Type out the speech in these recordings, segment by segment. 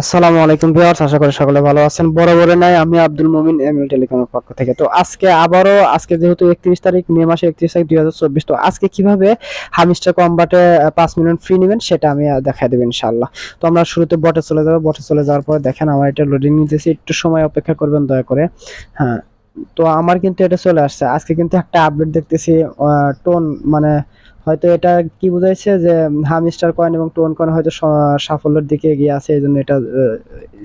আসসালামু আলাইকুম ভিউয়ার্স, আশা করি সকলে ভালো আছেন। বরাবরের নাই, আমি আব্দুল মুমিন এমএল টেলিকমের পক্ষ থেকে। তো আজকে আবারও, আজকে যেহেতু একত্রিশ তারিখ, মে মাসের একত্রিশ তারিখ দুই হাজার চব্বিশ, তো আজকে কীভাবে হামিস্টার কম্বাটে পাঁচ মিনিট ফ্রি নেবেন সেটা আমি দেখাই দেবো ইনশাল্লাহ তো আমরা শুরুতে বটে চলে যাব। বটে চলে যাওয়ার পর দেখেন আমার এটা লোডিং নিতেছি। একটু সময় অপেক্ষা করবেন, দয়া করে। হ্যাঁ তো আমার কিন্তু এটা চলে আসছে। আজকে কিন্তু একটা আপডেট দেখতেছি টোন মানে হয়তো এটা কি বুঝাইছে যে হামিস্টার কয়েন এবং টোন কয়েন হয়তো সাফল্যের দিকে এগিয়ে আছে, এই জন্য এটা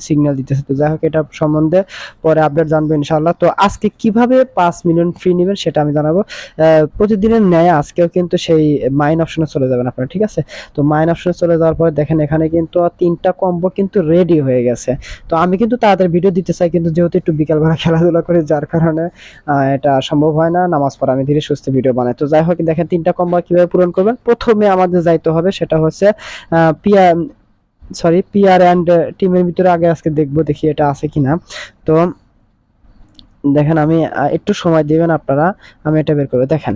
সিগন্যাল দিতেছে। তো যাই হোক, এটা সম্বন্ধে পরে আপডেট জানব ইনশাল্লাহ তো আজকে কীভাবে পাঁচ মিলিয়ন ফ্রি নেবেন সেটা আমি জানাব। প্রতিদিনের ন্যায় আজকেও কিন্তু সেই মাইন অপশনে চলে যাবেন আপনারা, ঠিক আছে? তো মাইন অপশনে চলে যাওয়ার পরে দেখেন, এখানে কিন্তু তিনটা কম্বো কিন্তু রেডি হয়ে গেছে। তো আমি কিন্তু তাদের ভিডিও দিতে চাই, কিন্তু যেহেতু একটু বিকালবেলা খেলাধুলা করি, যার কারণে এটা সম্ভব হয় না। নামাজ পড়া আমি ধীরে সুস্থ ভিডিও বানাই। তো যাই হোক, দেখেন তিনটা কম্বো কীভাবে পূরণ করবেন। প্রথমে আমাদের যাইতে হবে, সেটা হচ্ছে পিয়া সরি পিআর অ্যান্ড টিমের ভিতরে আগে আজকে দেখব, দেখি এটা আছে কিনা। তো দেখেন আমি একটু সময় দিবেন আপনারা, আমি এটা বের করব। দেখেন,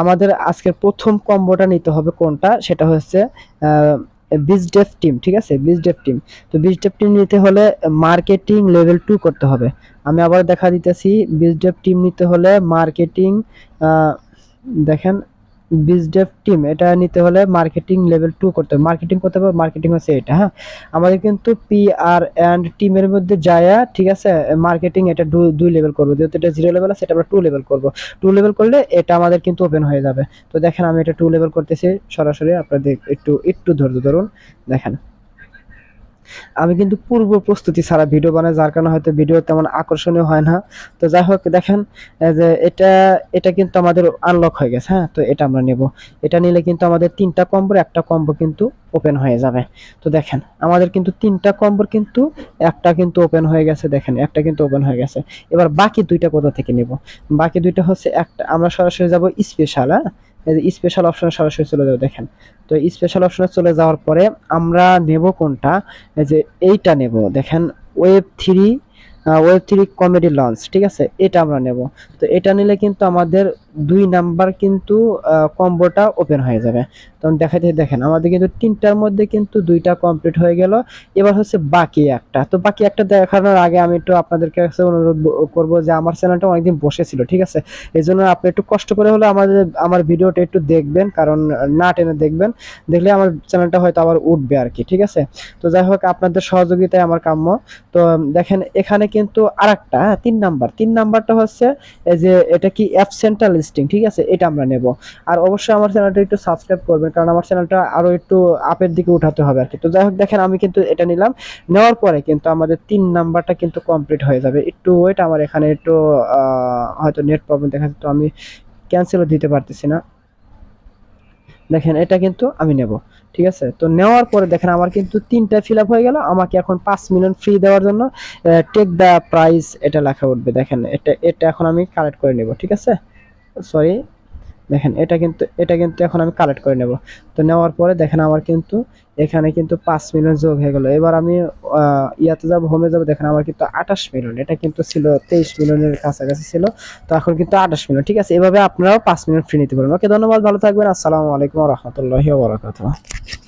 আমাদের আজকের প্রথম কম্বোটা নিতে হবে কোনটা? সেটা হচ্ছে বিজডেফ টিম ঠিক আছে? বিজডেফ টিম তো বিজডেফ টিম নিতে হলে মার্কেটিং লেভেল টু করতে হবে। আমি আবার দেখা দিতেছি বিজডেফ টিম নিতে হলে মার্কেটিং দেখেন বিজডেভ টিম এটা নিতে হলে মার্কেটিং লেভেল টু করতে হবে। মার্কেটিং করতে হবে মার্কেটিং হচ্ছে এটা হ্যাঁ? আমাদের কিন্তু পি আর অ্যান্ড টিমের মধ্যে যায়া ঠিক আছে মার্কেটিং এটা দুই লেভেল করব। যেহেতু এটা জিরো লেভেল আছে, এটা আমরা টু লেভেল করব। টু লেভেল করলে এটা আমাদের কিন্তু ওপেন হয়ে যাবে। তো দেখেন, আমি এটা টু লেভেল করতেছি। সরাসরি আপনাদের একটু একটু ধৈর্য ধরুন। দেখেন। আমি কিন্তু পূর্ব প্রস্তুতি ছাড়া ভিডিও বানাই, যার কারণে হয়তো ভিডিও তেমন আকর্ষণীয় হয় না। তো যাই হোক, দেখেন যে এটা এটা কিন্তু আমাদের আনলক হয়ে গেছে হ্যাঁ? তো এটা আমরা নেব। এটা নিলে কিন্তু আমাদের তিনটা কম্বোর একটা কম্বো কিন্তু ওপেন হয়ে যাবে। তো দেখেন, আমাদের কিন্তু তিনটা কম্বোর কিন্তু, একটা কিন্তু ওপেন হয়ে গেছে, দেখেন, একটা কিন্তু ওপেন হয়ে গেছে। এবার বাকি দুইটা কোথা থেকে নেব? বাকি দুইটা হচ্ছে একটা, আমরা সরাসরি যাব স্পেশাল হ্যাঁ? স্পেশাল অপশনে সরাসরি চলে যাব, দেখেন। তো স্পেশাল অপশনে চলে যাওয়ার পরে আমরা নেব কোনটা? যে এইটা নেব, দেখেন web three web three comedy launch ঠিক আছে? এটা আমরা নেব। তো এটা নিলে কিন্তু আমাদের দুই নাম্বার কিন্তু কম্বোটা ওপেন হয়ে যাবে। তখন দেখাতে দেখেন, আমাদের কিন্তু তিনটার মধ্যে কিন্তু দুইটা কমপ্লিট হয়ে গেল। এবার হচ্ছে বাকি একটা। তো বাকি একটা দেখানোর আগে আমি একটু আপনাদের কাছে অনুরোধ করব যে আমার চ্যানেলটা অনেকদিন বসেছিল, ঠিক আছে? এই জন্য আপনি একটু কষ্ট করে হলে আমাদের, আমার ভিডিওটা একটু দেখবেন, কারণ না টেনে দেখবেন। দেখলে আমার চ্যানেলটা হয়তো আবার উঠবে আর কি, ঠিক আছে? তো যাই হোক, আপনাদের সহযোগিতায় আমার কাম্য। তো দেখেন, এখানে কিন্তু আরেকটা হ্যাঁ তিন নাম্বার। তিন নাম্বারটা হচ্ছে, এই যে এটা কি অ্যাপ লিস্টিং ঠিক আছে? এটা আমরা নেব। আর অবশ্যই আমার চ্যানেলটা একটু সাবস্ক্রাইব করবেন, কারণ আমার চ্যানেলটা আরও একটু আপের দিকে উঠাতে হবে আর কি তো যাই হোক, দেখেন, আমি কিন্তু এটা নিলাম। নেওয়ার পরে কিন্তু আমাদের তিন নাম্বারটা কিন্তু কমপ্লিট হয়ে যাবে। একটু ওয়েট আমার এখানে একটু হয়তো নেট প্রবলেম দেখা তো আমি ক্যান্সেলও দিতে পারতেছি না। দেখেন, এটা কিন্তু আমি নেব, ঠিক আছে? তো নেওয়ার পরে দেখেন, আমার কিন্তু তিনটা ফিল হয়ে গেল। আমাকে এখন পাঁচ মিলিয়ন ফ্রি দেওয়ার জন্য টেক দ্য প্রাইস এটা লেখা উঠবে। দেখেন, এটা এটা এখন আমি কালেক্ট করে নেব, ঠিক আছে? সরি দেখেন, এটা কিন্তু এটা কিন্তু এখন আমি কালেক্ট করে নেব। তো নেওয়ার পরে দেখেন আমার কিন্তু এখানে কিন্তু পাঁচ মিলিয়ন যোগ হয়ে গেলো। এবার আমি ইয়াতে যাব হোমে যাব, দেখেন আমার কিন্তু আঠাশ মিলিয়ন। এটা কিন্তু ছিল তেইশ মিলিয়নের কাছাকাছি ছিল। তো এখন কিন্তু আঠাশ মিলিয়ন। ঠিক আছে, এভাবে আপনারাও পাঁচ মিলিয়ন ফ্রি নিতে পারবেন। ওকে, ধন্যবাদ, ভালো থাকবেন। আসসালামু আলাইকুম রহমতুল্লাহি ওবরাকাতুহ